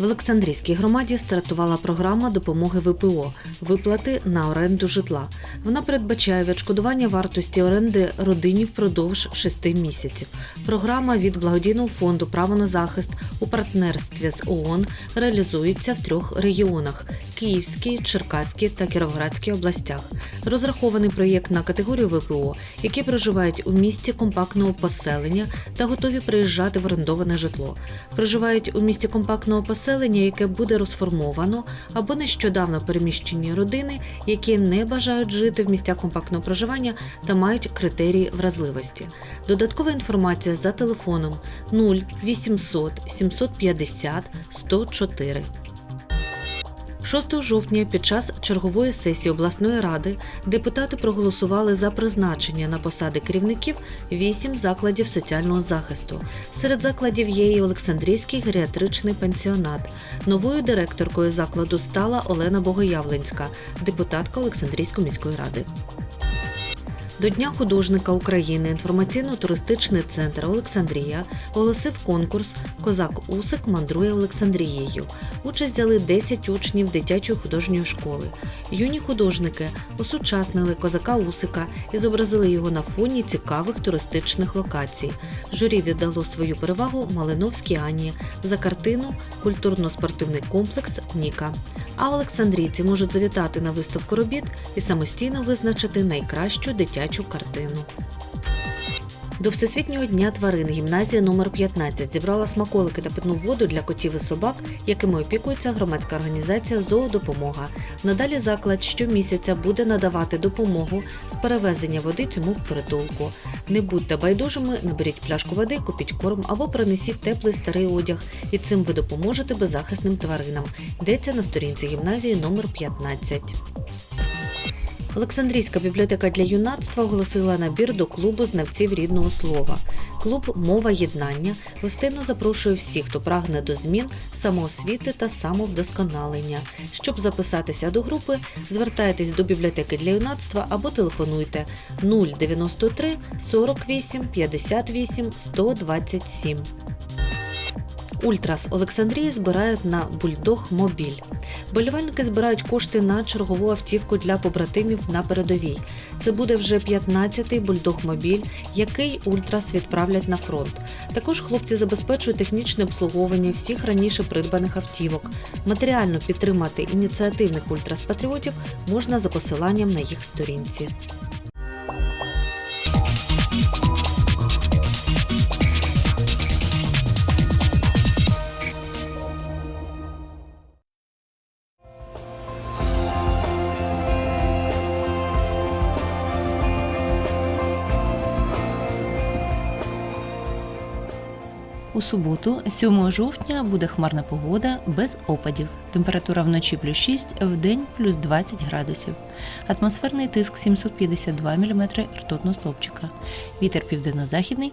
В Олександрійській громаді стартувала програма допомоги ВПО виплати на оренду житла. Вона передбачає відшкодування вартості оренди родині впродовж шести місяців. Програма від благодійного фонду Право на захист у партнерстві з ООН реалізується в трьох регіонах: Київській, Черкаській та Кіровоградській областях. Розрахований проєкт на категорію ВПО, які проживають у місті компактного поселення та готові приїжджати в орендоване житло. Проживають у місті компактного поселення, яке буде розформовано, або нещодавно переміщені родини, які не бажають жити в місцях компактного проживання та мають критерії вразливості. Додаткова інформація за телефоном 0800 750 104. 6 жовтня під час чергової сесії обласної ради депутати проголосували за призначення на посади керівників вісім закладів соціального захисту. Серед закладів є і Олександрійський геріатричний пансіонат. Новою директоркою закладу стала Олена Богоявленська, депутатка Олександрійської міської ради. До Дня художника України інформаційно-туристичний центр Олександрія оголосив конкурс Козак Усик мандрує Олександрією. Участь взяли 10 учнів дитячої художньої школи. Юні художники осучаснили козака Усика і зобразили його на фоні цікавих туристичних локацій. Журі віддало свою перевагу Малиновській Ані за картину Культурно-спортивний комплекс Ніка. А олександрійці можуть завітати на виставку робіт і самостійно визначити найкращу дитячу картину. До Всесвітнього дня тварин гімназія номер 15 зібрала смаколики та питну воду для котів і собак, якими опікується громадська організація Зоодопомога. Надалі заклад щомісяця буде надавати допомогу з перевезення води цьому притулку. Не будьте байдужими, наберіть пляшку води, купіть корм або принесіть теплий старий одяг, і цим ви допоможете беззахисним тваринам. Йдеться на сторінці гімназії номер 15. Олександрійська бібліотека для юнацтва оголосила набір до клубу знавців рідного слова. Клуб Мова єднання гостинно запрошує всіх, хто прагне до змін, самоосвіти та самовдосконалення. Щоб записатися до групи, звертайтесь до бібліотеки для юнацтва або телефонуйте 093 48 58 127. Ультрас Олександрії збирають на бульдог Мобіль. Болівальники збирають кошти на чергову автівку для побратимів на передовій. Це буде вже 15-й бульдог Мобіль, який Ультрас відправлять на фронт. Також хлопці забезпечують технічне обслуговування всіх раніше придбаних автівок. Матеріально підтримати ініціативних ультрас-патріотів можна за посиланням на їх сторінці. У суботу, 7 жовтня, буде хмарна погода без опадів. Температура вночі плюс 6, в день плюс 20 градусів. Атмосферний тиск 752 мм ртутного стовпчика. Вітер південно-західний